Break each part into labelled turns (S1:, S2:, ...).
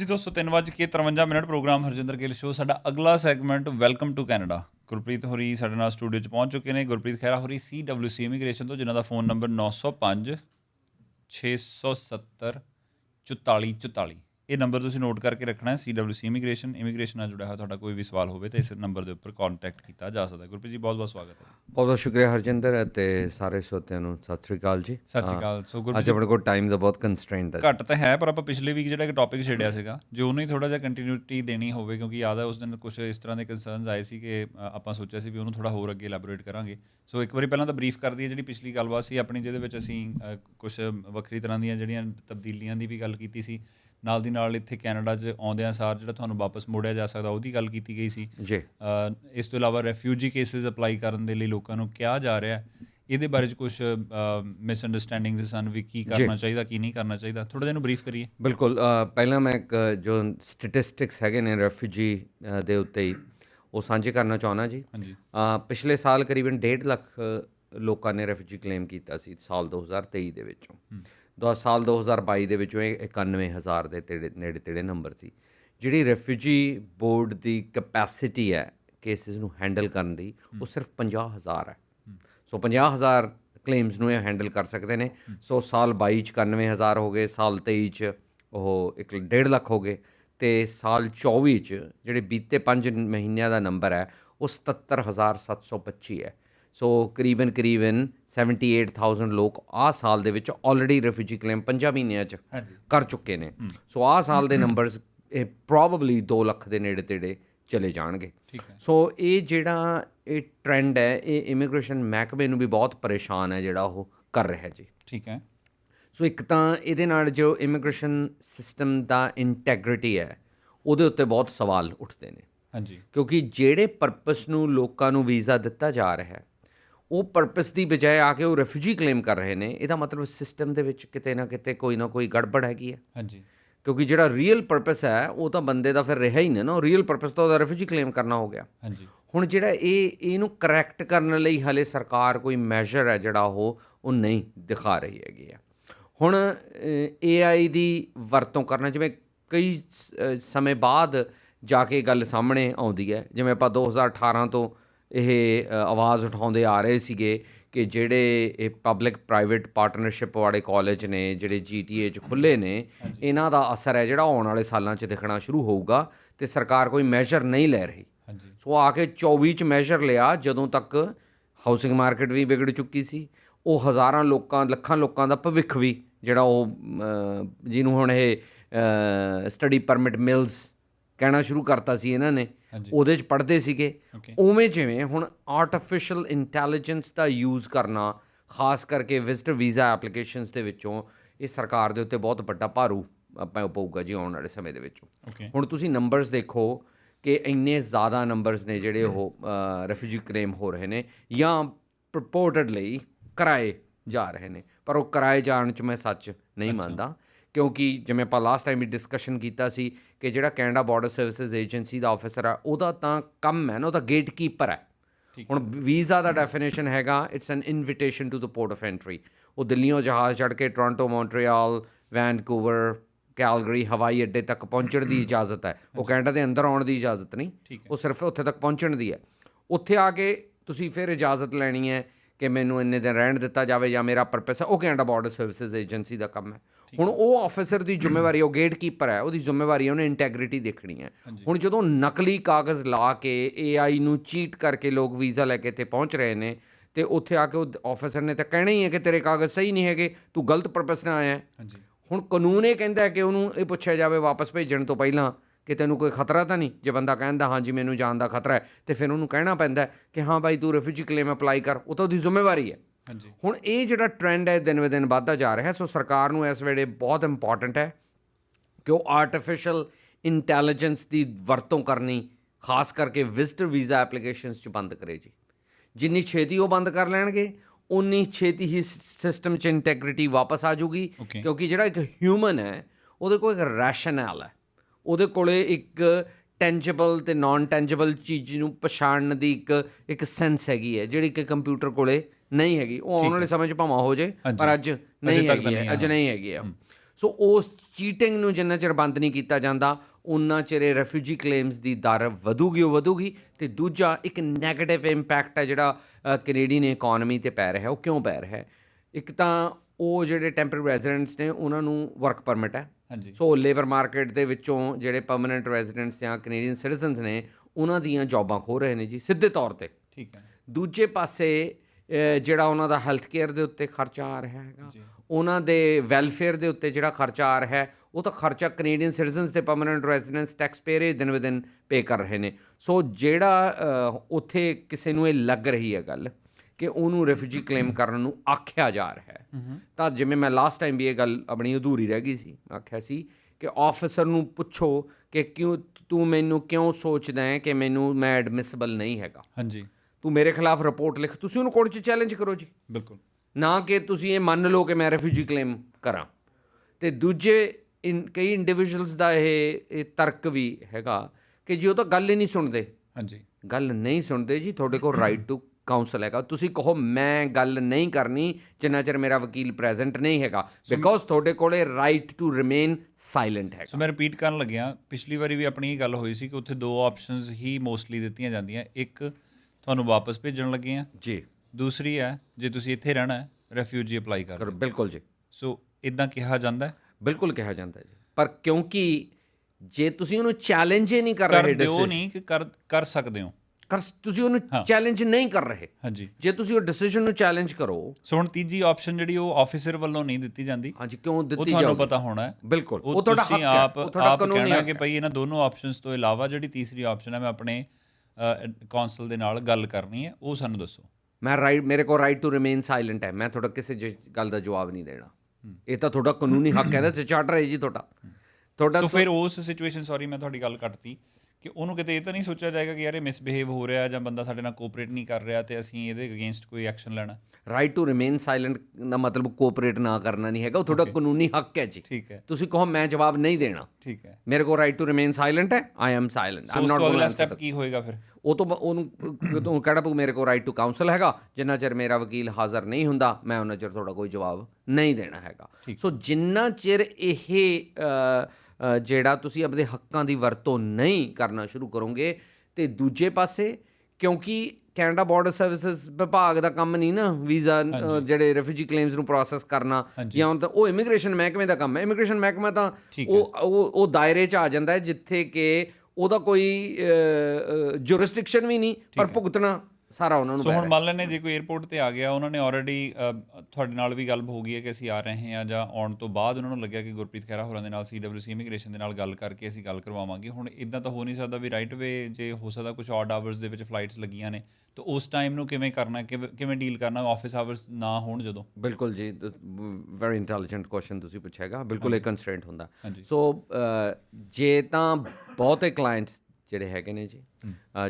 S1: ਜੀ ਦੋਸਤੋ 3:53 minute program Harjinder Gill show ਸਾਡਾ ਅਗਲਾ segment welcome to Canada Gurpreet ਹੋਰੀ ਸਾਡੇ ਨਾਲ ਸਟੂਡੀਓ 'ਚ ਪਹੁੰਚ ਚੁੱਕੇ ਨੇ। ਗੁਰਪ੍ਰੀਤ ਖਹਿਰਾ ਹੋਰੀ ਸੀਡਬਲਯੂਸੀ ਇਮੀਗ੍ਰੇਸ਼ਨ ਤੋਂ, ਜਿਨ੍ਹਾਂ ਦਾ ਫੋਨ ਨੰਬਰ 905 670 4444 ਇਹ ਨੰਬਰ ਤੁਸੀਂ ਨੋਟ ਕਰਕੇ ਰੱਖਣਾ ਹੈ ਸੀਡਬਲਯੂਸੀ ਇਮੀਗ੍ਰੇਸ਼ਨ ਇਮੀਗ੍ਰੇਸ਼ਨ ਨਾਲ ਜੁੜਿਆ ਹੋਇਆ ਤੁਹਾਡਾ ਕੋਈ ਵੀ ਸਵਾਲ ਹੋਵੇ ਤਾਂ ਇਸ ਨੰਬਰ ਦੇ ਉੱਪਰ ਕੰਟੈਕਟ ਕੀਤਾ ਜਾ ਸਕਦਾ ਹੈ। ਗੁਰਪ੍ਰੀਤ ਜੀ ਬਹੁਤ ਬਹੁਤ ਸਵਾਗਤ ਹੈ।
S2: ਬਹੁਤ ਬਹੁਤ ਸ਼ੁਕਰੀਆ ਹਰਜਿੰਦਰ ਅਤੇ ਸਾਰੇ ਸਰੋਤਿਆਂ ਨੂੰ ਸਤਿ ਸ੍ਰੀ ਅਕਾਲ ਜੀ।
S1: ਸਤਿ ਸ਼੍ਰੀ ਅਕਾਲ। ਸੋ ਗੁਰਪ੍ਰੀਤ
S2: ਅੱਜ ਆਪਣੇ ਕੋਲ ਟਾਈਮ ਦਾ ਬਹੁਤ ਕੰਸਟ੍ਰੇਨਟ ਹੈ।
S1: ਘੱਟ ਤਾਂ ਹੈ ਪਰ ਆਪਾਂ ਪਿਛਲੇ ਵੀਕ ਜਿਹੜਾ ਇੱਕ ਟੌਪਿਕ ਛੇੜਿਆ ਸੀਗਾ ਜੋ ਉਹਨੂੰ ਹੀ ਥੋੜਾ ਜਿਹਾ ਕੰਟੀਨਿਊਟੀ ਦੇਣੀ ਹੋਵੇ ਕਿਉਂਕਿ ਯਾਦ ਹੈ ਉਸ ਦਿਨ ਕੁਝ ਇਸ ਤਰ੍ਹਾਂ ਦੇ ਕੰਸਰਨਸ ਆਏ ਸੀ ਕਿ ਆਪਾਂ ਸੋਚਿਆ ਸੀ ਵੀ ਉਹਨੂੰ ਥੋੜਾ ਹੋਰ ਅੱਗੇ ਐਲੈਬੋਰੇਟ ਕਰਾਂਗੇ। ਸੋ ਇੱਕ ਵਾਰੀ ਪਹਿਲਾਂ ਤਾਂ ਬਰੀਫ ਕਰ ਦਈਏ ਜਿਹੜੀ ਪਿਛਲੀ ਗੱਲਬਾਤ ਸੀ ਆਪਣੀ ਜਿਹਦੇ ਵਿੱਚ ਅਸੀਂ ਕੁਝ ਵੱਖਰੀ ਤਰ੍ਹਾਂ ਦੀਆਂ ਜਿਹੜੀਆਂ ਤਬਦੀਲੀਆਂ ਦੀ ਵੀ ਗੱਲ ਕੀਤੀ ਸੀ ਨਾਲ ਦੀ ਨਾਲ ਇੱਥੇ ਕੈਨੇਡਾ 'ਚ ਆਉਂਦਿਆਂ ਸਾਰ ਜਿਹੜਾ ਤੁਹਾਨੂੰ ਵਾਪਸ ਮੋੜਿਆ ਜਾ ਸਕਦਾ ਉਹਦੀ ਗੱਲ ਕੀਤੀ ਗਈ ਸੀ।
S2: ਜੀ।
S1: ਇਸ ਤੋਂ ਇਲਾਵਾ ਰੈਫਿਊਜੀ ਕੇਸਿਸ ਅਪਲਾਈ ਕਰਨ ਦੇ ਲਈ ਲੋਕਾਂ ਨੂੰ ਕਿਹਾ ਜਾ ਰਿਹਾ ਹੈ। ਇਹਦੇ ਬਾਰੇ ਚ ਕੁਝ ਮਿਸ ਅੰਡਰਸਟੈਂਡਿੰਗਸ ਸਨ ਵੀ ਕੀ ਕਰਨਾ ਚਾਹੀਦਾ ਕੀ ਨਹੀਂ ਕਰਨਾ ਚਾਹੀਦਾ। ਥੋੜਾ ਜਿਹਾ ਇਹਨੂੰ ਬਰੀਫ ਕਰੀਏ।
S2: ਬਿਲਕੁਲ ਪਹਿਲਾਂ ਮੈਂ ਇੱਕ ਜੋ ਸਟੈਟਿਸਟਿਕਸ ਹੈਗੇ ਨੇ ਰੈਫਿਊਜੀ ਦੇ ਉੱਤੇ ਹੀ ਉਹ ਸਾਂਝੇ ਕਰਨਾ ਚਾਹੁੰਦਾ ਜੀ।
S1: ਹਾਂਜੀ।
S2: ਪਿਛਲੇ ਸਾਲ ਕਰੀਬਨ 1.5 ਲੱਖ ਲੋਕਾਂ ਨੇ ਰੈਫਿਊਜੀ ਕਲੇਮ ਕੀਤਾ ਸੀ ਸਾਲ 2023 ਦੇ ਵਿੱਚੋਂ। ਦੋ ਸਾਲ 2022 ਦੇ ਵਿੱਚੋਂ ਇਹ 91000 ਦੇ ਤੇੜੇ, ਨੇੜੇ ਤੇੜੇ ਨੰਬਰ ਸੀ। ਜਿਹੜੀ ਰੈਫਿਊਜੀ ਬੋਰਡ ਦੀ ਕਪੈਸਿਟੀ ਹੈ ਕੇਸਿਸ ਨੂੰ ਹੈਂਡਲ ਕਰਨ ਦੀ, ਉਹ ਸਿਰਫ 50000 ਹੈ। ਸੋ 50000 ਕਲੇਮਸ ਨੂੰ ਇਹ ਹੈਂਡਲ ਕਰ ਸਕਦੇ ਨੇ। ਸੋ ਸਾਲ 22 ਚ 91000 ਹੋ ਗਏ, ਸਾਲ 23 ਚ ਉਹ ਇੱਕ 1.5 ਲੱਖ ਹੋ ਗਏ ਤੇ ਸਾਲ 24 ਚ ਜਿਹੜੇ ਬੀਤੇ 5 ਮਹੀਨਿਆਂ ਦਾ ਨੰਬਰ ਹੈ, ਉਹ 77725 ਹੈ। ਸੋ ਕਰੀਬਨ ਕਰੀਬਨ 78000 ਲੋਕ ਆ ਸਾਲ ਦੇ ਵਿੱਚ ਆਲਰੇਡੀ ਰੈਫਿਊਜੀ ਕਲੇਮ 5 ਮਹੀਨਿਆਂ ਚ ਕਰ ਚੁੱਕੇ ਨੇ। ਸੋ ਆ ਸਾਲ ਦੇ ਨੰਬਰਸ ਇਹ ਪ੍ਰੋਬਬਲੀ 2 ਲੱਖ ਦੇ ਨੇੜੇ ਤੇੜੇ ਚਲੇ ਜਾਣਗੇ। ਸੋ ਇਹ ਜਿਹੜਾ ਇਹ ਟ੍ਰੈਂਡ ਹੈ ਇਹ ਇਮੀਗ੍ਰੇਸ਼ਨ ਮਹਿਕਮੇ ਨੂੰ ਵੀ ਬਹੁਤ ਪਰੇਸ਼ਾਨ ਹੈ ਜਿਹੜਾ ਉਹ ਕਰ ਰਿਹਾ ਜੀ।
S1: ਠੀਕ ਹੈ।
S2: ਸੋ ਇੱਕ ਤਾਂ ਇਹਦੇ ਨਾਲ ਜੋ ਇਮੀਗ੍ਰੇਸ਼ਨ ਸਿਸਟਮ ਦਾ ਇੰਟੈਗ੍ਰਿਟੀ ਹੈ ਉਹਦੇ ਉੱਤੇ ਬਹੁਤ ਸਵਾਲ ਉੱਠਦੇ ਨੇ।
S1: ਹਾਂਜੀ।
S2: ਕਿਉਂਕਿ ਜਿਹੜੇ ਪਰਪਸ ਨੂੰ ਲੋਕਾਂ ਨੂੰ ਵੀਜ਼ਾ ਦਿੱਤਾ ਜਾ ਰਿਹਾ ਹੈ ਉਹ ਪਰਪਸ ਦੀ ਬਜਾਏ ਆ ਕੇ ਉਹ ਰੈਫਿਊਜੀ ਕਲੇਮ ਕਰ ਰਹੇ ਨੇ। ਇਹਦਾ ਮਤਲਬ ਸਿਸਟਮ ਦੇ ਵਿੱਚ ਕਿਤੇ ਨਾ ਕਿਤੇ ਕੋਈ ਨਾ ਕੋਈ ਗੜਬੜ ਹੈਗੀ ਹੈ
S1: ਹਾਂਜੀ।
S2: ਕਿਉਂਕਿ ਜਿਹੜਾ ਰੀਅਲ ਪਰਪਸ ਹੈ ਉਹ ਤਾਂ ਬੰਦੇ ਦਾ ਫਿਰ ਰਿਹਾ ਹੀ ਨਹੀਂ ਨਾ। ਰੀਅਲ ਪਰਪਸ ਤਾਂ ਉਹਦਾ ਰੈਫਿਊਜੀ ਕਲੇਮ ਕਰਨਾ ਹੋ ਗਿਆ।
S1: ਹਾਂਜੀ।
S2: ਹੁਣ ਜਿਹੜਾ ਇਹ ਇਹਨੂੰ ਕਰੈਕਟ ਕਰਨ ਲਈ ਹਲੇ ਸਰਕਾਰ ਕੋਈ ਮੈਜਰ ਹੈ ਜਿਹੜਾ ਉਹ ਉਹ ਨਹੀਂ ਦਿਖਾ ਰਹੀ ਹੈਗੀ ਆ। ਹੁਣ AI ਦੀ ਵਰਤੋਂ ਕਰਨਾ ਜਿਵੇਂ ਕਈ ਸਮੇਂ ਬਾਅਦ ਜਾ ਕੇ ਗੱਲ ਸਾਹਮਣੇ ਆਉਂਦੀ ਹੈ। ਜਿਵੇਂ ਆਪਾਂ 2018 ਤੋਂ ਇਹ ਆਵਾਜ਼ ਉਠਾਉਂਦੇ ਆ ਰਹੇ ਸੀਗੇ ਕਿ ਜਿਹੜੇ ਇਹ ਪਬਲਿਕ ਪ੍ਰਾਈਵੇਟ ਪਾਰਟਨਰਸ਼ਿਪ ਵਾਲੇ ਕਾਲਜ ਨੇ ਜਿਹੜੇ GTA 'ਚ ਖੁੱਲੇ ਨੇ ਇਹਨਾਂ ਦਾ ਅਸਰ ਹੈ ਜਿਹੜਾ ਆਉਣ ਵਾਲੇ ਸਾਲਾਂ 'ਚ ਦਿਖਣਾ ਸ਼ੁਰੂ ਹੋਊਗਾ ਤੇ ਸਰਕਾਰ ਕੋਈ ਮੈਜਰ ਨਹੀਂ ਲੈ ਰਹੀ ਸੋ ਆ ਕੇ 24 ਚ ਮੈਜਰ ਲਿਆ ਜਦੋਂ ਤੱਕ ਹਾਊਸਿੰਗ ਮਾਰਕੀਟ ਵੀ ਵਿਗੜ ਚੁੱਕੀ ਸੀ ਉਹ ਹਜ਼ਾਰਾਂ ਲੋਕਾਂ ਲੱਖਾਂ ਲੋਕਾਂ ਦਾ ਭਵਿੱਖ ਵੀ ਜਿਹੜਾ ਉਹ ਜਿਹਨੂੰ ਹੁਣ ਇਹ ਸਟੱਡੀ ਪਰਮਿਟ ਮਿਲਸ ਕਹਿਣਾ ਸ਼ੁਰੂ ਕਰਤਾ ਸੀ ਇਹਨਾਂ ਨੇ। ਉਹਦੇ ਚ ਪੜ੍ਹਦੇ ਸੀਗੇ. ਉਵੇਂ ਜਿਵੇਂ ਹੁਣ ਆਰਟੀਫੀਸ਼ੀਅਲ ਇੰਟੈਲੀਜੈਂਸ ਦਾ ਯੂਜ਼ ਕਰਨਾ ਖਾਸ ਕਰਕੇ ਵਿਜ਼ਟਰ ਵੀਜ਼ਾ ਐਪਲੀਕੇਸ਼ਨਸ ਦੇ ਵਿੱਚੋਂ ਇਹ ਸਰਕਾਰ ਦੇ ਉੱਤੇ ਬਹੁਤ ਵੱਡਾ ਭਾਰੂ ਆਪਾਂ ਪਊਗਾ ਜੀ ਆਉਣ ਵਾਲੇ ਸਮੇਂ ਦੇ ਵਿੱਚ। ਹੁਣ ਤੁਸੀਂ ਨੰਬਰਸ ਦੇਖੋ ਕਿ ਇੰਨੇ ਜ਼ਿਆਦਾ ਨੰਬਰਸ ਨੇ ਜਿਹੜੇ ਉਹ ਰੈਫਿਊਜੀ ਕਲੇਮ ਹੋ ਰਹੇ ਨੇ ਜਾਂ ਪ੍ਰਪੋਰਟਡਲੀ ਕਰਾਏ ਜਾ ਰਹੇ ਨੇ। ਪਰ ਉਹ ਕਰਾਏ ਜਾਣ ਚ ਮੈਂ ਸੱਚ ਨਹੀਂ ਮੰਨਦਾ। ਕਿਉਂਕਿ ਜਿਵੇਂ ਆਪਾਂ ਲਾਸਟ ਟਾਈਮ ਵੀ ਡਿਸਕਸ਼ਨ ਕੀਤਾ ਸੀ ਕਿ ਜਿਹੜਾ ਕੈਨੇਡਾ ਬਾਰਡਰ ਸਰਵਿਸਿਜ਼ ਏਜੰਸੀ ਦਾ ਆਫੀਸਰ ਆ ਉਹਦਾ ਤਾਂ ਕੰਮ ਹੈ ਨਾ ਉਹਦਾ ਗੇਟ ਕੀਪਰ ਹੈ। ਹੁਣ ਵੀਜ਼ਾ ਦਾ ਡੈਫੀਨੇਸ਼ਨ ਹੈਗਾ it's an invitation to the port of entry ਉਹ ਦਿੱਲੀੋਂ ਜਹਾਜ਼ ਚੜ੍ਹ ਕੇ ਟੋਰਾਂਟੋ ਮੌਂਟਰੀਅਲ ਵੈਨਕੂਵਰ ਕੈਲਗਰੀ ਹਵਾਈ ਅੱਡੇ ਤੱਕ ਪਹੁੰਚਣ ਦੀ ਇਜਾਜ਼ਤ ਹੈ। ਉਹ ਕੈਨੇਡਾ ਦੇ ਅੰਦਰ ਆਉਣ ਦੀ ਇਜਾਜ਼ਤ ਨਹੀਂ। ਉਹ ਸਿਰਫ ਉੱਥੇ ਤੱਕ ਪਹੁੰਚਣ ਦੀ ਹੈ। ਉੱਥੇ ਆ ਕੇ ਤੁਸੀਂ ਫਿਰ ਇਜਾਜ਼ਤ ਲੈਣੀ ਹੈ ਕਿ ਮੈਨੂੰ ਇੰਨੇ ਦਿਨ ਰਹਿਣ ਦਿੱਤਾ ਜਾਵੇ ਜਾਂ ਮੇਰਾ ਪਰਪਸ ਹੈ। ਉਹ ਕੈਨੇਡਾ ਬਾਰਡਰ ਸਰਵਿਸਿਜ਼ ਏਜੰਸੀ ਦਾ ਕੰਮ ਹੈ। ਹੁਣ ਉਹ ਆਫੀਸਰ ਦੀ ਜ਼ਿੰਮੇਵਾਰੀ ਉਹ ਗੇਟ ਕੀਪਰ ਹੈ ਉਹਦੀ ਜ਼ਿੰਮੇਵਾਰੀ ਹੈ ਉਹਨੇ ਇੰਟੈਗ੍ਰਿਟੀ ਦੇਖਣੀ ਹੈ। ਹੁਣ ਜਦੋਂ ਨਕਲੀ ਕਾਗਜ਼ ਲਾ ਕੇ AI ਨੂੰ ਚੀਟ ਕਰਕੇ ਲੋਕ ਵੀਜ਼ਾ ਲੈ ਕੇ ਇੱਥੇ ਪਹੁੰਚ ਰਹੇ ਨੇ ਤੇ ਉੱਥੇ ਆ ਕੇ ਉਹ ਆਫੀਸਰ ਨੇ ਤਾਂ ਕਹਿਣਾ ਹੀ ਹੈ ਕਿ ਤੇਰੇ ਕਾਗਜ਼ ਸਹੀ ਨਹੀਂ ਹੈਗੇ ਤੂੰ ਗਲਤ ਪਰਪਸ ਨਾਲ ਆਇਆ ਹੈ।
S1: ਹਾਂਜੀ।
S2: ਹੁਣ ਕਾਨੂੰਨ ਇਹ ਕਹਿੰਦਾ ਹੈ ਕਿ ਉਹਨੂੰ ਇਹ ਪੁੱਛਿਆ ਜਾਵੇ ਵਾਪਸ ਭੇਜਣ ਤੋਂ ਪਹਿਲਾਂ ਕਿ ਤੈਨੂੰ ਕੋਈ ਖਤਰਾ ਤਾਂ ਨਹੀਂ? ਜੇ ਬੰਦਾ ਕਹਿੰਦਾ ਹਾਂਜੀ ਮੈਨੂੰ ਜਾਨ ਦਾ ਖਤਰਾ ਹੈ ਤੇ ਫਿਰ ਉਹਨੂੰ ਕਹਿਣਾ ਪੈਂਦਾ ਕਿ ਹਾਂ ਬਾਈ ਤੂੰ ਰੈਫਿਊਜੀ ਕਲੇਮ ਅਪਲਾਈ ਕਰ। ਉਹ ਤਾਂ ਉਹਦੀ ਜ਼ਿੰਮੇਵਾਰੀ ਹੈ।
S1: ਹਾਂਜੀ।
S2: ਹੁਣ ਇਹ ਜਿਹੜਾ ਟ੍ਰੈਂਡ ਹੈ ਦਿਨ ਬ ਦਿਨ ਵੱਧਦਾ ਜਾ ਰਿਹਾ ਸੋ ਸਰਕਾਰ ਨੂੰ ਇਸ ਵੇਲੇ ਬਹੁਤ ਇੰਪੋਰਟੈਂਟ ਹੈ ਕਿ ਉਹ ਆਰਟੀਫੀਸ਼ੀਅਲ ਇੰਟੈਲੀਜੈਂਸ ਦੀ ਵਰਤੋਂ ਕਰਨੀ ਖਾਸ ਕਰਕੇ ਵਿਜ਼ਟਰ ਵੀਜ਼ਾ ਐਪਲੀਕੇਸ਼ਨਸ 'ਚ ਬੰਦ ਕਰੇ ਜੀ। ਜਿੰਨੀ ਛੇਤੀ ਉਹ ਬੰਦ ਕਰ ਲੈਣਗੇ ਉਨੀ ਛੇਤੀ ਹੀ ਸਿਸਟਮ 'ਚ ਇੰਟੈਗ੍ਰਿਟੀ ਵਾਪਸ ਆ ਜਾਊਗੀ
S1: Okay.
S2: ਕਿਉਂਕਿ ਜਿਹੜਾ ਇੱਕ ਹਿਊਮਨ ਹੈ ਉਹਦੇ ਕੋਲ ਇੱਕ ਰੈਸ਼ਨਲ ਹੈ। ਉਹਦੇ ਕੋਲੇ ਇੱਕ ਟੈਂਜੀਬਲ ਤੇ ਨਾਨ ਟੈਂਜੀਬਲ ਚੀਜ਼ ਨੂੰ ਪਛਾਣਨ ਦੀ ਇੱਕ ਇੱਕ ਸੈਂਸ ਹੈਗੀ ਹੈ ਜਿਹੜੀ ਕਿ ਕੰਪਿਊਟਰ ਕੋਲੇ ਨਹੀਂ ਹੈਗੀ। ਉਹ ਆਉਣ ਵਾਲੇ ਸਮੇਂ 'ਚ ਭਾਵਾਂ ਹੋ ਜੇ ਪਰ ਅੱਜ ਨਹੀਂ ਹੈਗੀ ਹੈ ਅੱਜ ਨਹੀਂ ਹੈਗੀ ਹੈ। ਸੋ ਉਸ ਚੀਟਿੰਗ ਨੂੰ ਜਿੰਨਾ ਚਿਰ ਬੰਦ ਨਹੀਂ ਕੀਤਾ ਜਾਂਦਾ ਉਨਾ ਚਿਰ ਇਹ ਰੈਫਿਊਜੀ ਕਲੇਮਸ ਦੀ ਦਰ ਵਧੂਗੀ ਉਹ ਵਧੂਗੀ। ਤੇ ਦੂਜਾ ਇੱਕ 네ਗੇਟਿਵ ਇੰਪੈਕਟ ਹੈ ਜਿਹੜਾ ਕੈਨੇਡੀਅਨ ਇਕਨੋਮੀ ਤੇ ਪੈ ਰਿਹਾ ਹੈ। ਉਹ ਕਿਉਂ ਪੈ ਰਿਹਾ ਹੈ? ਇੱਕ ਤਾਂ ਉਹ ਜਿਹੜੇ ਟੈਂਪਰੇਰੀ ਰੈਜ਼ੀਡੈਂਟਸ ਨੇ ਉਹਨਾਂ ਨੂੰ ਵਰਕ ਪਰਮਿਟ ਹੈ।
S1: ਹਾਂਜੀ।
S2: ਸੋ ਲੇਬਰ ਮਾਰਕੀਟ ਦੇ ਵਿੱਚੋਂ ਜਿਹੜੇ ਪਰਮਨੈਂਟ ਰੈਜ਼ੀਡੈਂਟਸ ਜਾਂ ਕੈਨੇਡੀਅਨ ਸਿਟੀਜ਼ਨਸ ਨੇ ਉਹਨਾਂ ਦੀਆਂ ਜੌਬਾਂ ਖੋ ਰਹੇ ਨੇ ਜੀ ਸਿੱਧੇ ਤੌਰ ਤੇ।
S1: ਠੀਕ ਹੈ।
S2: ਦੂਜੇ ਪਾਸੇ ਜਿਹੜਾ ਉਹਨਾਂ ਦਾ ਹੈਲਥ ਕੇਅਰ ਦੇ ਉੱਤੇ ਖਰਚਾ ਆ ਰਿਹਾ ਹੈਗਾ। ਉਹਨਾਂ ਦੇ ਵੈਲਫੇਅਰ ਦੇ ਉੱਤੇ ਜਿਹੜਾ ਖਰਚਾ ਆ ਰਿਹਾ ਹੈ ਉਹ ਤਾਂ ਖਰਚਾ ਕੈਨੇਡੀਅਨ ਸਿਟੀਜ਼ਨਸ ਤੇ ਪਰਮਨੈਂਟ ਰੈਜ਼ੀਡੈਂਟਸ ਟੈਕਸ ਪੇਅਰ ਦਿਨ ਬ ਦਿਨ ਪੇ ਕਰ ਰਹੇ ਨੇ। ਸੋ ਜਿਹੜਾ ਉੱਥੇ ਕਿਸੇ ਨੂੰ ਇਹ ਲੱਗ ਰਹੀ ਹੈ ਗੱਲ ਕਿ ਉਹਨੂੰ ਰੈਫਿਊਜੀ ਕਲੇਮ ਕਰਨ ਨੂੰ ਆਖਿਆ ਜਾ ਰਿਹਾ ਹੈ। ਤਾਂ ਜਿਵੇਂ ਮੈਂ ਲਾਸਟ ਟਾਈਮ ਵੀ ਇਹ ਗੱਲ ਆਪਣੀ ਅਧੂਰੀ ਰਹਿ ਗਈ ਸੀ ਆਖਿਆ ਸੀ ਕਿ ਆਫੀਸਰ ਨੂੰ ਪੁੱਛੋ ਕਿ ਕਿਉਂ ਤੂੰ ਮੈਨੂੰ ਕਿਉਂ ਸੋਚਦਾ ਹੈ ਕਿ ਮੈਨੂੰ ਮੈਂ ਐਡਮਿਸਿਬਲ ਨਹੀਂ ਹੈਗਾ।
S1: ਹਾਂਜੀ।
S2: ਤੂੰ ਮੇਰੇ ਖਿਲਾਫ ਰਿਪੋਰਟ ਲਿਖ ਤੁਸੀਂ ਉਹਨੂੰ ਕੋਰਟ 'ਚ ਚੈਲੰਜ ਕਰੋ ਜੀ।
S1: ਬਿਲਕੁਲ।
S2: ਨਾ ਕਿ ਤੁਸੀਂ ਇਹ ਮੰਨ ਲਓ ਕਿ ਮੈਂ ਰੈਫਿਊਜੀ ਕਲੇਮ ਕਰਾਂ। ਤੇ ਦੂਜੇ ਇਨ ਕਈ ਇੰਡੀਵਿਜੂਅਲਸ ਦਾ ਇਹ ਇਹ ਤਰਕ ਵੀ ਹੈਗਾ ਕਿ ਜੇ ਉਹ ਤਾਂ ਗੱਲ ਹੀ ਨਹੀਂ ਸੁਣਦੇ।
S1: ਹਾਂਜੀ।
S2: ਗੱਲ ਨਹੀਂ ਸੁਣਦੇ ਜੀ ਤੁਹਾਡੇ ਕੋਲ ਰਾਈਟ ਟੂ ਕਾਉਂਸਲ ਹੈਗਾ। ਤੁਸੀਂ ਕਹੋ ਮੈਂ ਗੱਲ ਨਹੀਂ ਕਰਨੀ ਜਿੰਨਾ ਚਿਰ ਮੇਰਾ ਵਕੀਲ ਪ੍ਰੈਜ਼ੈਂਟ ਨਹੀਂ ਹੈਗਾ। ਬਿਕੋਜ਼ ਤੁਹਾਡੇ ਕੋਲੇ ਰਾਈਟ ਟੂ ਰਿਮੇਨ ਸਾਇਲੈਂਟ ਹੈਗਾ।
S1: ਸੋ ਮੈਂ ਰਿਪੀਟ ਕਰਨ ਲੱਗਿਆ ਪਿਛਲੀ ਵਾਰੀ ਵੀ ਆਪਣੀ ਇਹ ਗੱਲ ਹੋਈ ਸੀ ਕਿ ਉੱਥੇ ਦੋ ਆਪਸ਼ਨਸ ਹੀ ਮੋਸਟਲੀ ਦਿੱਤੀਆਂ ਜਾਂਦੀਆਂ। ਇੱਕ ਤੁਹਾਨੂੰ ਵਾਪਸ ਭੇਜਣ ਲੱਗੇ ਆ।
S2: ਜੀ।
S1: ਦੂਸਰੀ ਹੈ ਜੇ ਤੁਸੀਂ ਇੱਥੇ ਰਹਿਣਾ ਹੈ ਰੈਫਿਊਜੀ ਅਪਲਾਈ ਕਰ
S2: ਕਰ ਬਿਲਕੁਲ ਜੀ।
S1: ਸੋ ਇਦਾਂ ਕਿਹਾ ਜਾਂਦਾ ਹੈ।
S2: ਬਿਲਕੁਲ ਕਿਹਾ ਜਾਂਦਾ ਜੀ। ਪਰ ਕਿਉਂਕਿ ਜੇ ਤੁਸੀਂ ਉਹਨੂੰ ਚੈਲੰਜ ਹੀ ਨਹੀਂ ਕਰ ਰਹੇ
S1: ਕਰ ਦਿਓ
S2: decision-
S1: ਨਹੀਂ ਕਿ ਕਰ ਕਰ ਸਕਦੇ ਹੋ।
S2: ਕਰ ਤੁਸੀਂ ਉਹਨੂੰ ਚੈਲੰਜ ਨਹੀਂ ਕਰ ਰਹੇ।
S1: ਹਾਂਜੀ।
S2: ਜੇ ਤੁਸੀਂ ਉਹ ਡਿਸੀਜਨ ਨੂੰ ਚੈਲੰਜ ਕਰੋ
S1: ਸੋ ਹੁਣ ਤੀਜੀ ਆਪਸ਼ਨ ਜਿਹੜੀ ਉਹ ਆਫੀਸਰ ਵੱਲੋਂ ਨਹੀਂ ਦਿੱਤੀ ਜਾਂਦੀ।
S2: ਹਾਂਜੀ ਕਿਉਂ
S1: ਉਹ
S2: ਦਿੱਤੀ
S1: ਤੁਹਾਨੂੰ
S2: ਜਾਊਗੀ?
S1: ਪਤਾ ਹੋਣਾ ਹੈ।
S2: ਬਿਲਕੁਲ।
S1: ਉਹ
S2: ਤੁਹਾਡਾ ਹੱਕ ਹੈ। ਉਹ ਤੁਹਾਡਾ ਕਾਨੂੰਨੀ ਹੱਕ
S1: ਕਿ ਭਈ ਇਹਨਾਂ ਦੋਨੋਂ ਆਪਸ਼ਨਸ ਤੋਂ ਇਲਾਵਾ ਜਿਹੜੀ ਤੀਸਰੀ ਆਪਸ਼ਨ ਹੈ ਮੈਂ ਆਪਣੇ ਕੌਂਸਲ ਦੇ ਨਾਲ ਗੱਲ ਕਰਨੀ ਹੈ ਉਹ ਸਾਨੂੰ ਦੱਸੋ।
S2: ਮੈਂ ਰਾਈਟ ਮੇਰੇ ਕੋਲ ਰਾਈਟ ਟੂ ਰਿਮੇਨ ਸਾਇਲੈਂਟ ਹੈ ਮੈਂ ਤੁਹਾਡਾ ਕਿਸੇ ਜ- ਗੱਲ ਦਾ ਜਵਾਬ ਨਹੀਂ ਦੇਣਾ। ਇਹ ਤਾਂ ਤੁਹਾਡਾ ਕਾਨੂੰਨੀ ਹੱਕ ਹੈ ਨਾ ਤੇ ਚਾਰਟਰ ਹੈ ਜੀ ਤੁਹਾਡਾ। ਤੁਹਾਡਾ
S1: ਸੋ ਫਿਰ ਉਸ ਸਿਚੁਏਸ਼ਨ ਸੌਰੀ ਮੈਂ ਤੁਹਾਡੀ ਗੱਲ ਕੱਟਤੀ। ਕਿ ਉਹਨੂੰ ਕਿਤੇ ਇਹ ਤਾਂ ਨਹੀਂ ਸੋਚਿਆ ਜਾਏਗਾ ਕਿ ਯਾਰ ਇਹ ਮਿਸਬਿਹੇਵ ਹੋ ਰਿਹਾ ਜਾਂ ਬੰਦਾ ਸਾਡੇ ਨਾਲ ਕੋਆਪਰੇਟ ਨਹੀਂ ਕਰ ਰਿਹਾ ਤੇ ਅਸੀਂ ਇਹਦੇ ਅਗੇਂਸਟ ਕੋਈ ਐਕਸ਼ਨ ਲੈਣਾ।
S2: ਰਾਈਟ ਟੂ ਰਿਮੇਨ ਸਾਇਲੈਂਟ ਦਾ ਮਤਲਬ ਕੋਆਪਰੇਟ ਨਾ ਕਰਨਾ ਨਹੀਂ ਹੈਗਾ ਉਹ ਤੁਹਾਡਾ ਕਾਨੂੰਨੀ ਹੱਕ ਹੈ ਜੀ।
S1: ਠੀਕ ਹੈ।
S2: ਤੁਸੀਂ ਕਹੋ ਮੈਂ ਜਵਾਬ ਨਹੀਂ ਦੇਣਾ।
S1: ਠੀਕ ਹੈ।
S2: ਮੇਰੇ ਕੋਲ ਰਾਈਟ ਟੂ ਰਿਮੇਨ ਸਾਇਲੈਂਟ ਹੈ ਆਈ ਐਮ ਸਾਇਲੈਂਟ ਆਮ ਨਾਟ
S1: ਤੋਂ
S2: ਗੋਇੰ
S1: ਸਟੈਪ ਕੀ ਹੋਏਗਾ ਫਿਰ?
S2: ਉਹ ਤੋਂ ਉਹਨੂੰ ਉਹ ਕਹਿਣਾ ਪਊ ਮੇਰੇ ਕੋਲ ਰਾਈਟ ਟੂ ਕਾਉਂਸਲ ਹੈਗਾ ਜਿੰਨਾ ਚਿਰ ਮੇਰਾ ਵਕੀਲ ਹਾਜ਼ਰ ਨਹੀਂ ਹੁੰਦਾ ਮੈਂ ਉਹਨਾਂ ਚਿਰ ਤੁਹਾਡਾ ਕੋਈ ਜਵਾਬ ਨਹੀਂ ਦੇਣਾ ਹੈਗਾ। ਸੋ ਜਿੰਨਾ ਚਿਰ ਇਹ ਜਿਹੜਾ ਤੁਸੀਂ ਆਪਣੇ ਹੱਕਾਂ ਦੀ ਵਰਤੋਂ ਨਹੀਂ ਕਰਨਾ ਸ਼ੁਰੂ ਕਰੋਗੇ ਤੇ ਦੂਜੇ ਪਾਸੇ ਕਿਉਂਕਿ ਕੈਨੇਡਾ ਬਾਰਡਰ ਸਰਵਿਸਿਜ਼ ਵਿਭਾਗ ਦਾ ਕੰਮ ਨਹੀਂ ਨਾ ਵੀਜ਼ਾ ਜਿਹੜੇ ਰੈਫਿਊਜੀ ਕਲੇਮਸ ਨੂੰ ਪ੍ਰੋਸੈਸ ਕਰਨਾ ਜਾਂ ਤਾਂ ਉਹ ਇਮੀਗ੍ਰੇਸ਼ਨ ਮਹਿਕਮੇ ਦਾ ਕੰਮ ਹੈ। ਇਮੀਗ੍ਰੇਸ਼ਨ ਮਹਿਕਮਾ ਤਾਂ ਉਹ ਉਹ ਉਹ ਦਾਇਰੇ 'ਚ ਆ ਜਾਂਦਾ ਹੈ ਜਿੱਥੇ ਕਿ ਉਹਦਾ ਕੋਈ ਜੁਰਿਸਡਿਕਸ਼ਨ ਵੀ ਨਹੀਂ ਪਰ ਭੁਗਤਣਾ ਸਾਰਾ ਉਹਨਾਂ ਨੂੰ
S1: ਸੋ ਹੁਣ ਮੰਨ ਲੈਣੇ ਜੇ ਕੋਈ 에ਅਰਪੋਰਟ ਤੇ ਆ ਗਿਆ ਉਹਨਾਂ ਨੇ ਆਲਰੇਡੀ ਤੁਹਾਡੇ ਨਾਲ ਵੀ ਗੱਲ ਹੋ ਗਈ ਹੈ ਕਿ ਅਸੀਂ ਆ ਰਹੇ ਹਾਂ ਜਾਂ ਆਉਣ ਤੋਂ ਬਾਅਦ ਉਹਨਾਂ ਨੂੰ ਲੱਗਿਆ ਕਿ ਗੁਰਪ੍ਰੀਤ ਖਹਿਰਾ ਹੋਰਾਂ ਦੇ ਨਾਲ ਸੀਡਬਲਯੂਸੀ ਇਮੀਗ੍ਰੇਸ਼ਨ ਦੇ ਨਾਲ ਗੱਲ ਕਰਕੇ ਅਸੀਂ ਗੱਲ ਕਰਵਾਵਾਂਗੇ। ਹੁਣ ਇਦਾਂ ਤਾਂ ਹੋ ਨਹੀਂ ਸਕਦਾ ਵੀ ਰਾਈਟ ਵੇ ਜੇ ਹੋ ਸਕਦਾ ਕੁਝ ਆਡ ਆਵਰਸ ਦੇ ਵਿੱਚ ਫਲਾਈਟਸ ਲੱਗੀਆਂ ਨੇ ਤਾਂ ਉਸ ਟਾਈਮ ਨੂੰ ਕਿਵੇਂ ਕਰਨਾ ਕਿਵੇਂ ਡੀਲ ਕਰਨਾ ਆਫਿਸ ਆਵਰਸ ਨਾ ਹੋਣ ਜਦੋਂ?
S2: ਬਿਲਕੁਲ ਜੀ ਵੈਰੀ ਇੰਟੈਲੀਜੈਂਟ ਕੁਐਸਚਨ ਤੁਸੀਂ ਪੁੱਛਿਆਗਾ। ਬਿਲਕੁਲ ਇਹ ਕੰਸਟ੍ਰੇਂਟ ਹੁੰਦਾ। ਸੋ ਜੇ ਤਾਂ ਬਹੁਤੇ ਕਲਾਇੰਟਸ ਜਿਹੜੇ ਹੈਗੇ ਨੇ ਜੀ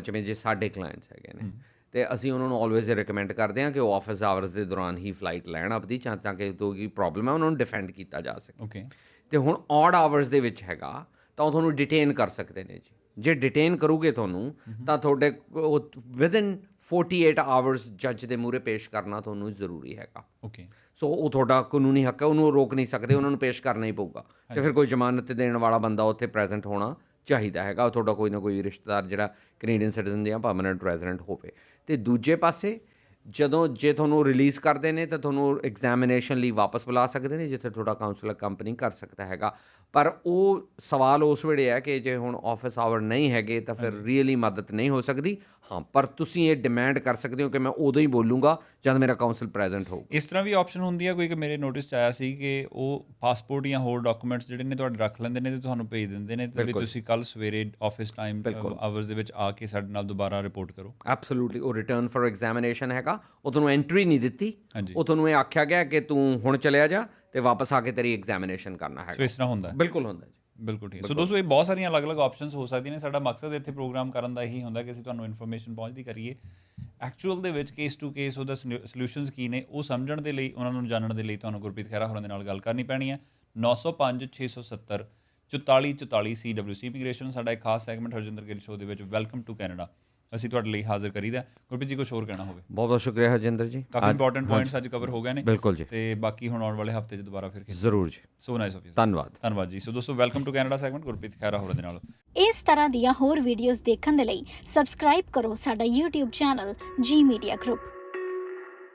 S2: ਜਿਵੇਂ ਜੇ ਸਾਡੇ ਕਲਾਇੰਟਸ ਹੈਗੇ ਨੇ ਤੇ ਅਸੀਂ ਉਹਨਾਂ ਨੂੰ ਆਲਵੇਜ਼ ਰეკਮੈਂਡ ਕਰਦੇ ਹਾਂ ਕਿ ਉਹ ਆਫਿਸ ਆਵਰਸ ਦੇ ਦੌਰਾਨ ਹੀ ਫਲਾਈਟ ਲੈਣ ਆਪਦੀ ਤਾਂ ਤਾਂ ਕਿ ਜੋ ਕੀ ਪ੍ਰੋਬਲਮ ਹੈ ਉਹਨਾਂ ਨੂੰ ਡਿਫੈਂਡ ਕੀਤਾ ਜਾ ਸਕੇ।
S1: ਓਕੇ
S2: ਤੇ ਹੁਣ ਆਡ ਆਵਰਸ ਦੇ ਵਿੱਚ ਹੈਗਾ ਤਾਂ ਉਹ ਤੁਹਾਨੂੰ ਡਿਟੇਨ ਕਰ ਸਕਦੇ ਨੇ ਜੀ। ਜੇ ਡਿਟੇਨ ਕਰੋਗੇ ਤੁਹਾਨੂੰ ਤਾਂ ਤੁਹਾਡੇ ਵਿਦਨ 48 ਆਵਰਸ ਜੱਜ ਦੇ ਮੂਹਰੇ ਪੇਸ਼ ਕਰਨਾ ਤੁਹਾਨੂੰ ਜ਼ਰੂਰੀ ਹੈਗਾ।
S1: ਓਕੇ
S2: ਸੋ ਉਹ ਤੁਹਾਡਾ ਕਾਨੂੰਨੀ ਹੱਕ ਹੈ ਉਹਨੂੰ ਉਹ ਰੋਕ ਨਹੀਂ ਸਕਦੇ ਉਹਨਾਂ ਨੂੰ ਪੇਸ਼ ਕਰਨਾ ਹੀ ਪਊਗਾ। ਤੇ ਫਿਰ ਕੋਈ ਜ਼ਮਾਨਤ ਦੇਣ ਵਾਲਾ ਬੰਦਾ ਉੱਥੇ ਪ੍ਰੈਜ਼ੈਂਟ ਹੋਣਾ ਚਾਹੀਦਾ ਹੈਗਾ, ਉਹ ਤੁਹਾਡਾ ਕੋਈ ਨਾ ਕੋਈ ਰਿਸ਼ਤੇਦਾਰ ਜਿਹੜਾ ਕੈਨੇਡੀਅਨ ਸਿਟੀਜ਼ਨ ਜਾਂ ਪਰਮਨੈਂਟ ਰੈਜ਼ੀਡੈਂਟ ਹੋਵੇ। ਤੇ ਦੂਜੇ ਪਾਸੇ, ਜਦੋਂ, ਜੇ ਤੁਹਾਨੂੰ ਰਿਲੀਜ਼ ਕਰਦੇ ਨੇ, ਤਾਂ ਤੁਹਾਨੂੰ ਐਗਜ਼ਾਮੀਨੇਸ਼ਨ ਲਈ ਵਾਪਸ ਬੁਲਾ ਸਕਦੇ ਨੇ, ਜਿੱਥੇ ਤੁਹਾਡਾ ਕਾਉਂਸਲਰ ਕੰਪਨੀ ਕਰ ਸਕਦਾ ਹੈਗਾ। ਪਰ ਉਹ ਸਵਾਲ ਉਸ ਵੇਲੇ ਹੈ ਕਿ ਜੇ ਹੁਣ ਆਫਿਸ ਆਵਰ ਨਹੀਂ ਹੈਗੇ ਤਾਂ ਫਿਰ ਰੀਅਲੀ ਮਦਦ ਨਹੀਂ ਹੋ ਸਕਦੀ। ਹਾਂ ਪਰ ਤੁਸੀਂ ਇਹ ਡਿਮਾਂਡ ਕਰ ਸਕਦੇ ਹੋ ਕਿ ਮੈਂ ਉਦੋਂ ਹੀ ਬੋਲੂੰਗਾ ਜਦ ਮੇਰਾ ਕਾਉਂਸਲ ਪ੍ਰੈਜ਼ੈਂਟ ਹੋਊ।
S1: ਇਸ ਤਰ੍ਹਾਂ ਵੀ ਆਪਸ਼ਨ ਹੁੰਦੀ ਹੈ ਕੋਈ ਕਿ ਮੇਰੇ ਨੋਟਿਸ ਚ ਆਇਆ ਸੀ ਕਿ ਉਹ ਪਾਸਪੋਰਟ ਜਾਂ ਹੋਰ ਡਾਕੂਮੈਂਟਸ ਜਿਹੜੇ ਨੇ ਤੁਹਾਡੇ ਰੱਖ ਲੈਂਦੇ ਨੇ ਤੇ ਤੁਹਾਨੂੰ ਭੇਜ ਦਿੰਦੇ ਨੇ ਤੇ ਵੀ ਤੁਸੀਂ ਕੱਲ ਸਵੇਰੇ ਆਫਿਸ ਟਾਈਮ ਆਵਰਸ ਦੇ ਵਿੱਚ ਆ ਕੇ ਸਾਡੇ ਨਾਲ ਦੁਬਾਰਾ ਰਿਪੋਰਟ ਕਰੋ।
S2: ਐਬਸੋਲੂਟਲੀ ਉਹ ਰਿਟਰਨ ਫॉर ਐਗਜ਼ਾਮੀਨੇਸ਼ਨ ਹੈਗਾ। ਉਹ ਤੁਹਾਨੂੰ ਐਂਟਰੀ ਨਹੀਂ ਦਿੱਤੀ। ਉਹ ਤੁਹਾਨੂੰ ਇਹ ਆਖਿਆ ਗਿਆ ਕਿ ਤੂੰ ਹੁਣ ਚਲਿਆ ਜਾ। ਤੇ ਵਾਪਸ ਆ ਕੇ ਤੇਰੀ ਐਗਜ਼ਾਮੀਨੇਸ਼ਨ ਕਰਨਾ
S1: ਸੋ
S2: ਹੈਗਾ
S1: ਇਸ ਤਰ੍ਹਾਂ ਹੁੰਦਾ ਹੈ।
S2: ਬਿਲਕੁਲ ਹੁੰਦਾ ਜੀ।
S1: ਬਿਲਕੁਲ ਠੀਕ ਹੈ। ਸੋ ਦੋਸਤੋ ਇਹ ਬਹੁਤ ਸਾਰੀਆਂ ਅਲੱਗ-ਅਲੱਗ ਆਪਸ਼ਨਸ ਹੋ ਸਕਦੀਆਂ ਨੇ। ਸਾਡਾ ਮਕਸਦ ਇੱਥੇ ਪ੍ਰੋਗਰਾਮ ਕਰਨ ਦਾ ਇਹੀ ਹੁੰਦਾ ਕਿ ਅਸੀਂ ਤੁਹਾਨੂੰ ਇਨਫੋਰਮੇਸ਼ਨ ਪਹੁੰਚਦੀ ਕਰੀਏ। ਐਕਚੁਅਲ ਦੇ ਵਿੱਚ ਕੇਸ ਟੂ ਕੇਸ ਉਹਦਾ ਸੋਲੂਸ਼ਨਸ ਕੀ ਨੇ ਉਹ ਸਮਝਣ ਦੇ ਲਈ ਉਹਨਾਂ ਨੂੰ ਜਾਣਨ ਦੇ ਲਈ ਤੁਹਾਨੂੰ ਗੁਰਪ੍ਰੀਤ ਖਹਿਰਾ ਹੋਰਾਂ ਦੇ ਨਾਲ ਗੱਲ ਕਰਨੀ ਪੈਣੀ ਹੈ। 905 670 4444 CWC ਇਮੀਗ੍ਰੇਸ਼ਨ ਸਾਡਾ ਇੱਕ ਖਾਸ ਸੈਗਮੈਂਟ ਹਰਜਿੰਦਰ ਗਿੱਲ ਸ਼ੋਅ ਦੇ ਵਿੱਚ ਵੈਲਕਮ ਟੂ ਕੈਨੇਡਾ ਅਸੀਂ ਤੁਹਾਡੇ ਲਈ ਹਾਜ਼ਰ ਕਰੀਦਾ ਗੁਰਪ੍ਰੀਤ ਜੀ ਕੁਝ ਹੋਰ ਕਹਿਣਾ ਹੋਵੇ?
S2: ਬਹੁਤ ਬਹੁਤ ਸ਼ੁਕਰੀਆ ਹਰਜਿੰਦਰ ਜੀ।
S1: ਕਾਫੀ
S2: ਅੱਜ-
S1: ਇੰਪੋਰਟੈਂਟ ਪੁਆਇੰਟਸ ਅੱਜ ਕਵਰ ਹੋ ਗਏ ਨੇ।
S2: ਬਿਲਕੁਲ ਜੀ।
S1: ਤੇ ਬਾਕੀ ਹੁਣ ਆਉਣ ਵਾਲੇ ਹਫ਼ਤੇ 'ਚ ਦੁਬਾਰਾ ਫਿਰ ਖੇਡ।
S2: ਜ਼ਰੂਰ ਜੀ।
S1: ਸੋ ਨਾਈਸ ਆਫ ਯੂ
S2: ਧੰਨਵਾਦ।
S1: ਧੰਨਵਾਦ ਜੀ। ਸੋ ਦੋਸਤੋ welcome to Canada segment Gurpreet Khaira ਹੋਰਾਂ ਦੇ ਨਾਲ।
S3: ਇਸ ਤਰ੍ਹਾਂ ਦੀਆਂ ਹੋਰ ਵੀਡੀਓਜ਼ ਦੇਖਣ ਦੇ ਲਈ ਸਬਸਕ੍ਰਾਈਬ ਕਰੋ ਸਾਡਾ YouTube channel G media group